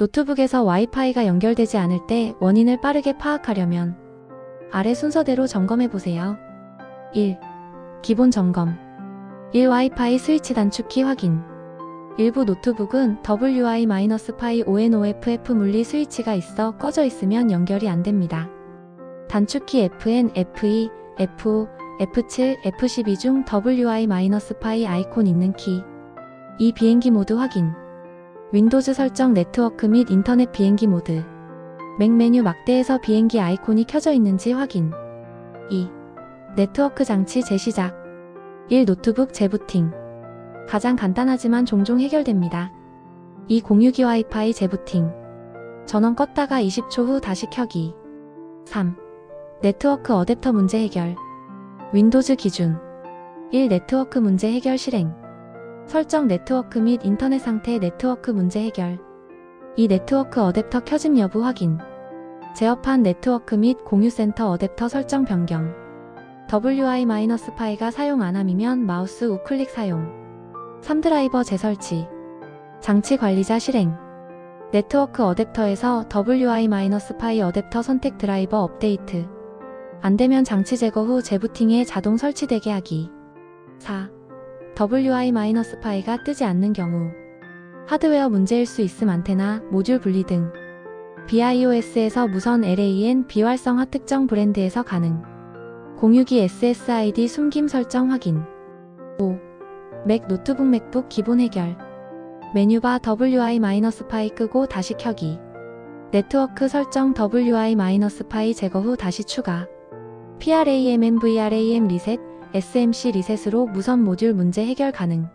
노트북에서 와이파이가 연결되지 않을 때 원인을 빠르게 파악하려면 아래 순서대로 점검해 보세요. 1. 기본 점검 1. 와이파이 스위치 단축키 확인 일부 노트북은 WI-5-ONOFF 물리 스위치가 있어 꺼져 있으면 연결이 안 됩니다. 단축키 FN, FE, F5, F7, F12 중 WI-5 아이콘 있는 키. 2. 비행기 모드 확인. 윈도우즈 설정 네트워크 및 인터넷 비행기 모드. 맥 메뉴 막대에서 비행기 아이콘이 켜져 있는지 확인. 2. 네트워크 장치 재시작. 1. 노트북 재부팅. 가장 간단하지만 종종 해결됩니다. 2. 공유기 와이파이 재부팅. 전원 껐다가 20초 후 다시 켜기. 3. 네트워크 어댑터 문제 해결. 윈도우즈 기준. 1. 네트워크 문제 해결 실행. 설정 네트워크 및 인터넷 상태 네트워크 문제 해결. 2. 네트워크 어댑터 켜짐 여부 확인. 제어판 네트워크 및 공유센터 어댑터 설정 변경. WI-파이가 사용 안함이면 마우스 우클릭 사용. 3. 드라이버 재설치. 장치 관리자 실행. 네트워크 어댑터에서 WI-파이 어댑터 선택 드라이버 업데이트. 안되면 장치 제거 후 재부팅에 자동 설치되게 하기. 4. WI-파이가 뜨지 않는 경우. 하드웨어 문제일 수 있음 안테나, 모듈 분리 등. BIOS에서 무선 LAN 비활성 화 특정 브랜드에서 가능. 공유기 SSID 숨김 설정 확인. 5. 맥 노트북 맥북 기본 해결. 메뉴바 WI-파이 끄고 다시 켜기. 네트워크 설정 WI-파이 제거 후 다시 추가. PRAM, NVRAM 리셋, SMC 리셋으로 무선 모듈 문제 해결 가능.